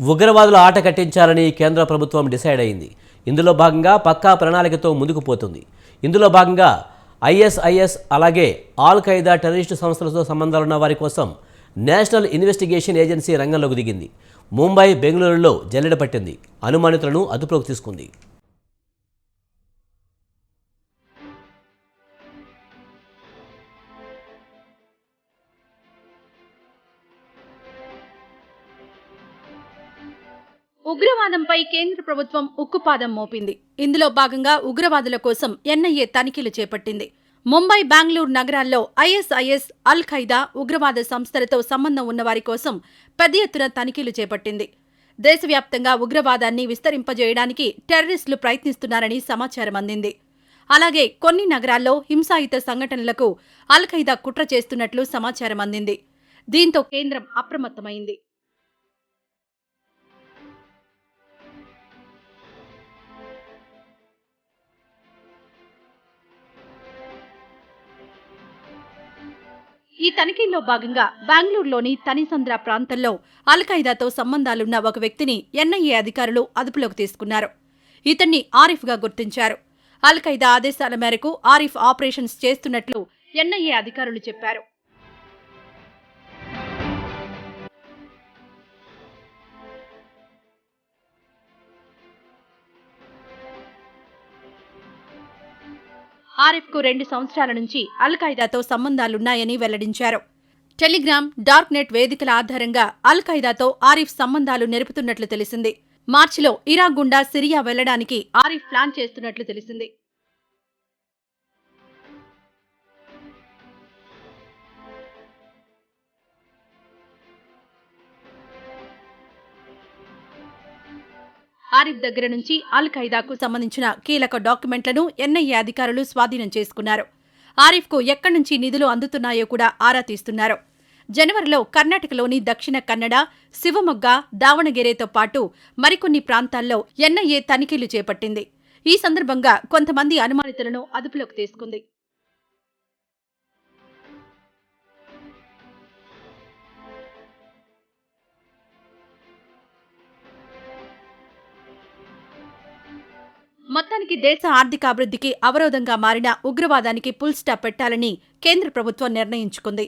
ఉగ్రవాదుల ఆట కట్టించాలని కేంద్ర ప్రభుత్వం డిసైడ్ అయింది. ఇందులో భాగంగా పక్కా ప్రణాళికతో ముందుకు పోతుంది. ఇందులో భాగంగా ఐఎస్ఐఎస్ అలాగే ఆల్ ఖైదా టెర్రరిస్టు సంస్థలతో సంబంధాలున్న వారి కోసం నేషనల్ ఇన్వెస్టిగేషన్ ఏజెన్సీ రంగంలోకి దిగింది. ముంబై బెంగళూరులో జల్లెడ పట్టింది. అనుమానితులను అదుపులోకి తీసుకుంది. ఉగ్రవాదంపై కేంద్ర ప్రభుత్వం ఉక్కుపాదం మోపింది. ఇందులో భాగంగా ఉగ్రవాదుల కోసం ఎన్ఐఏ తనిఖీలు చేపట్టింది. ముంబై బెంగళూరు నగరాల్లో ఐఎస్ఐఎస్ అల్ ఖైదా ఉగ్రవాద సంస్థలతో సంబంధం ఉన్నవారి కోసం పెద్ద ఎత్తున తనిఖీలు చేపట్టింది. దేశవ్యాప్తంగా ఉగ్రవాదాన్ని విస్తరింపజేయడానికి టెర్రరిస్టులు ప్రయత్నిస్తున్నారని సమాచారం అందింది. అలాగే కొన్ని నగరాల్లో హింసాయుత సంఘటనలకు అల్ ఖైదా కుట్ర చేస్తున్నట్లు సమాచారం అందింది. దీంతో కేంద్రం అప్రమత్తమైంది. ఈ తనిఖీల్లో భాగంగా బెంగళూరులోని తనిసంద్ర ప్రాంతంలో అల్ ఖైదాతో సంబంధాలున్న ఒక వ్యక్తిని ఎన్ఐఏ అధికారులు అదుపులోకి తీసుకున్నారు. ఇతన్ని ఆరిఫ్గా గుర్తించారు. అల్ ఖైదా ఆదేశాల మేరకు ఆరిఫ్ ఆపరేషన్స్ చేస్తున్నట్లు ఎన్ఐఏ అధికారులు చెప్పారు. ఆరిఫ్కు రెండు సంవత్సరాల నుంచి అల్ ఖైదాతో సంబంధాలున్నాయని వెల్లడించారు. టెలిగ్రామ్ డార్క్ నెట్ వేదికల ఆధారంగా అల్ ఖైదాతో ఆరిఫ్ సంబంధాలు నెరుపుతున్నట్లు తెలిసింది. మార్చిలో ఇరాక్ గుండా సిరియా వెళ్ళడానికి ఆరిఫ్ ప్లాన్ చేస్తున్నట్లు తెలిసింది. ఆరిఫ్ దగ్గర నుంచి అల్ ఖైదాకు సంబంధించిన కీలక డాక్యుమెంట్లను ఎన్ఐఏ అధికారులు స్వాధీనం చేసుకున్నారు. ఆరిఫ్కు ఎక్కడి నుంచి నిధులు అందుతున్నాయో కూడా ఆరా తీస్తున్నారు. జనవరిలో కర్ణాటకలోని దక్షిణ కన్నడ శివమొగ్గ దావణగిరేతో పాటు మరికొన్ని ప్రాంతాల్లో ఎన్ఐఏ తనిఖీలు చేపట్టింది. ఈ సందర్భంగా కొంతమంది అనుమానితులను అదుపులోకి తీసుకుంది. మొత్తానికి దేశ ఆర్థికాభివృద్ధికి అవరోధంగా మారిన ఉగ్రవాదానికి పుల్ స్టాప్ పెట్టాలని కేంద్ర ప్రభుత్వం నిర్ణయించుకుంది.